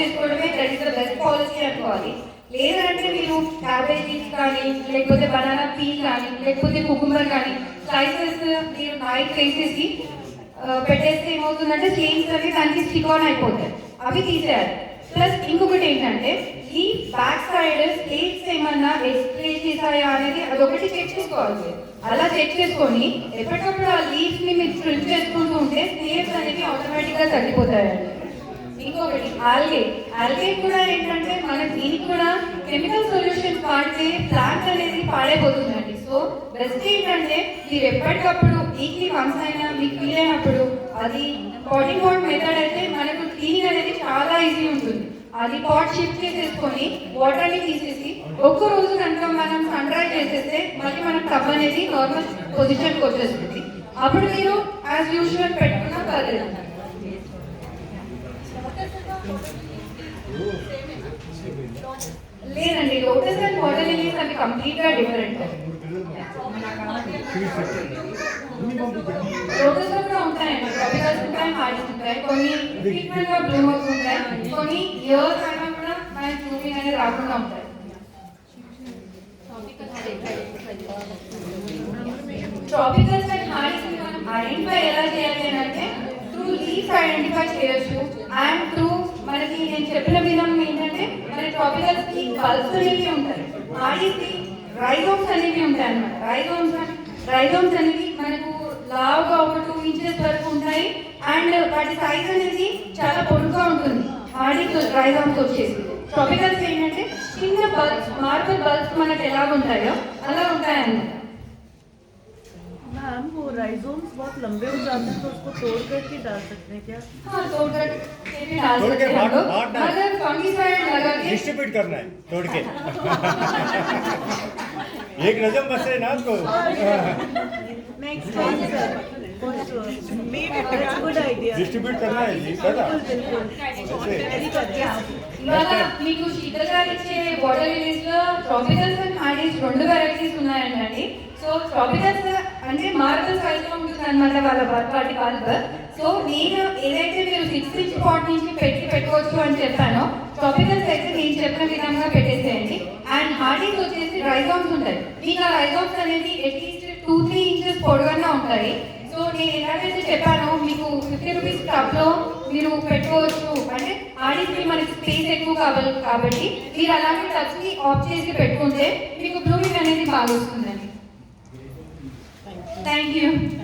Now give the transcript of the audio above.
చేసుకోవడమే that is the best policy అనుకోవాలి. లేదంటే మీరు క్యాబేజీస్ కానీ లేకపోతే బనానా పీ కానీ లేకపోతే కుకుంబర్ కానీ స్లైసెస్ మీరు నైట్ వేసేసి పెట్టేస్తే ఏమవుతుందంటే చేంజ్ అవి దానికి స్టిక్ ఆన్ అయిపోతాయి. అవి తీసేయాలి. ప్లస్ ఇంకొకటి ఏంటంటే ఈ బ్యాక్ సైడ్ స్టేట్స్ ఏమన్నా ఎక్స్ప్లేస్ చేసాయా అనేది అదొకటి చెక్ చేసుకోవాలి అలా చెక్ చేసుకొని ఎప్పటికప్పుడు ఆ లీవ్స్ని మీరు ప్రింట్ చేసుకుంటూ ఉంటే స్టేట్స్ అనేవి ఆటోమేటిక్గా తగ్గిపోతాయండి. ఇంకొకటి ఆల్గే ఆల్గే కూడా ఏంటంటే మన దీనికి కూడా కెమికల్ సొల్యూషన్స్ వాడితే ప్లాంట్ అనేది పాడైపోతుందండి. సో బెస్ట్ ఏంటంటే మీరు ఎప్పటికప్పుడు వీక్లీ వన్స్ అయినా మీకు వీలైనప్పుడు అది పాటింగ్ వాట్ మెథడ్ అయితే మనకు క్లీనింగ్ అనేది చాలా ఈజీ ఉంటుంది. అది పాట్ షిఫ్ట్ చేసేసుకొని వాటర్ని తీసేసి ఒక్క రోజు కనుక మనం సన్ డ్రై చేసేస్తే మళ్ళీ మనం టబ్ అనేది నార్మల్ పొజిషన్కి వచ్చేస్తుంది. అప్పుడు మీరు యాజ్ యూజువల్ పెట్టుకున్నా పర్లేదు. లేదండి లోటస్ అండ్ వాటర్ లిలీస్ అవి కంప్లీట్గా డిఫరెంట్ లోటస్లో కూడా ఉంటాయండి ట్రాపికల్స్ ఉంటాయి హార్డ్స్ ఉంటాయి కొన్ని ఫ్రీక్వెంట్గా బ్లూమ్ అవుతుంటాయి కొన్ని ఇయర్స్ అయినా కూడా మనకి బ్లూమింగ్ అనేది రాకుండా ఉంటాయి. ట్రాపికల్స్ అండ్ హార్డ్స్ మనం ఐడెంటిఫై ఎలా చేయాలి అని అంటే త్రూ ఐడెంటిఫై చేయొచ్చు. అండ్ త్రూ మనకి నేను చెప్పిన విధం ఏంటంటే మన ట్రాపికల్స్కి బల్బ్స్ అనేవి ఉంటాయి. ఆడికి రైజోమ్స్ అనేవి ఉంటాయి అన్నమాట. రైజోమ్స్ రైజోమ్స్ అనేవి మనకు లావుగా ఒక టూ ఇంచెస్ వరకు ఉంటాయి. అండ్ వాటి సైజ్ అనేది చాలా పొడుగుగా ఉంటుంది. హార్డీస్ రైజోమ్స్ వచ్చేసి. ట్రాపికల్స్ ఏంటంటే చిన్న బల్బ్స్ మార్బల్ బల్బ్స్ మనకు ఎలా ఉంటాయో అలా ఉంటాయన్నమాట. मैम वो राइजोम्स बहुत लंबे हो जाते हैं तो उसको तोड़ करके डाल सकते हैं क्या हाँ तोड़ कर के भी डाल तोड़ के सकते हैं हम बांट- लोग बांट डाल। मगर फंगिसाइड लगा के डिस्ट्रीब्यूट करना है तोड़ के एक नजम बस है ना तो next time sir good idea distribute करना है जी కదా बिल्कुल ऐसे वेरी गुड ఇవాళ మీకు శీతల్ గారు ఇచ్చే వాటర్ లిలీస్ లో ట్రాపికల్స్ అండ్ హార్డీస్ రెండు వెరైటీస్ ఉన్నాయండి సో ట్రాపికల్స్ అంటే మార్బల్ సైజ్ ఉంటుంది అనమాట వాళ్ళ వర్క్ వాటి బల్బ్ సో నేను ఏదైతే మీరు సిక్స్ ఇంచ్ పాట్ నుంచి పెట్టి పెట్టుకోవచ్చు అని చెప్పానో ట్రాపికల్స్ అయితే నేను చెప్పిన విధంగా పెట్టేసేయండి. అండ్ హార్డింగ్ వచ్చేసి రైజామ్స్ ఉంటాయి. మీకు ఆ రైజామ్స్ అనేది అట్లీస్ట్ టూ త్రీ ఇంచెస్ పొడవుగా ఉంటాయి. సో నేను ఎలాగైతే చెప్పానో మీకు ఫిఫ్టీ రూపీస్ టబ్లో మీరు పెట్టుకోవచ్చు. అంటే ఆడికి మనకి స్పేస్ ఎక్కువ కావాలి కాబట్టి మీరు అలాగే టచ్ని ఆఫ్ చేసి పెట్టుకుంటే మీకు బ్లూమింగ్ అనేది బాగా వస్తుంది. Thank you.